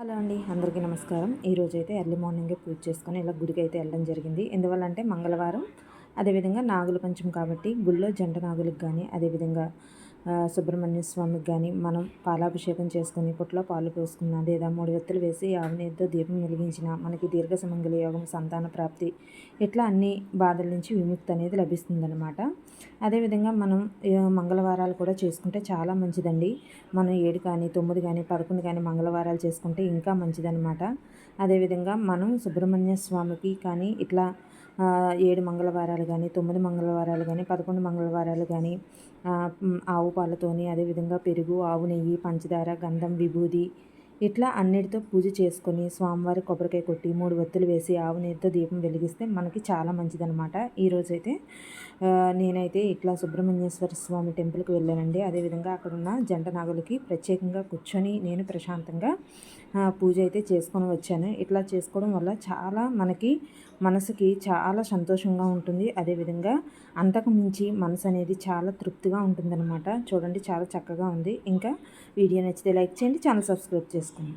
Hello అండి అందరికీ నమస్కారం. ఈరోజు అయితే ఎర్లీ మార్నింగే పూజ చేసుకొని ఇలా గుడికి అయితే వెళ్ళడం జరిగింది. ఎందువల్ల అంటే మంగళవారం అదేవిధంగా నాగుల పంచం కాబట్టి గుళ్ళో జంట నాగులకు కానీ అదేవిధంగా సుబ్రహ్మణ్య స్వామికి కానీ మనం పాలాభిషేకం చేసుకుని పుట్లో పాలు పోసుకున్న లేదా మూడు వెత్తులు వేసి ఆవునేతో దీపం వెలిగించిన మనకి దీర్ఘ సుమంగళ యోగం సంతాన ప్రాప్తి ఇట్లా అన్ని బాధల నుంచి విముక్తి అనేది లభిస్తుందన్నమాట. అదేవిధంగా మనం మంగళవారాలు కూడా చేసుకుంటే చాలా మంచిదండి. మనం ఏడు కానీ తొమ్మిది కానీ పదకొండు కానీ మంగళవారాలు చేసుకుంటే ఇంకా మంచిదన్నమాట. అదేవిధంగా మనం సుబ్రహ్మణ్య స్వామికి కానీ ఇట్లా ఏడు మంగళవారాలు కానీ తొమ్మిది మంగళవారాలు కానీ పదకొండు మంగళవారాలు కానీ ఆవు పాలతోని అదేవిధంగా పెరుగు ఆవు నెయ్యి పంచదార గంధం విభూది ఇట్లా అన్నిటితో పూజ చేసుకొని స్వామివారి కొబ్బరికాయ కొట్టి మూడు వత్తులు వేసి ఆవు నెయ్యితో దీపం వెలిగిస్తే మనకి చాలా మంచిదనమాట ఈరోజైతే నేనైతే ఇట్లా సుబ్రహ్మణ్యేశ్వర స్వామి టెంపుల్కి వెళ్ళానండి. అదేవిధంగా అక్కడున్న జంట నాగులకి ప్రత్యేకంగా కూర్చొని నేను ప్రశాంతంగా పూజ అయితే చేసుకొని వచ్చాను. ఇట్లా చేసుకోవడం వల్ల చాలా మనకి మనసుకి చాలా సంతోషంగా ఉంటుంది. అదేవిధంగా అంతకు మించి మనసు అనేది చాలా తృప్తిగా ఉంటుందన్నమాట. చూడండి చాలా చక్కగా ఉంది. ఇంకా వీడియో నచ్చితే లైక్ చేయండి ఛానల్ సబ్స్క్రైబ్ చేసుకోండి.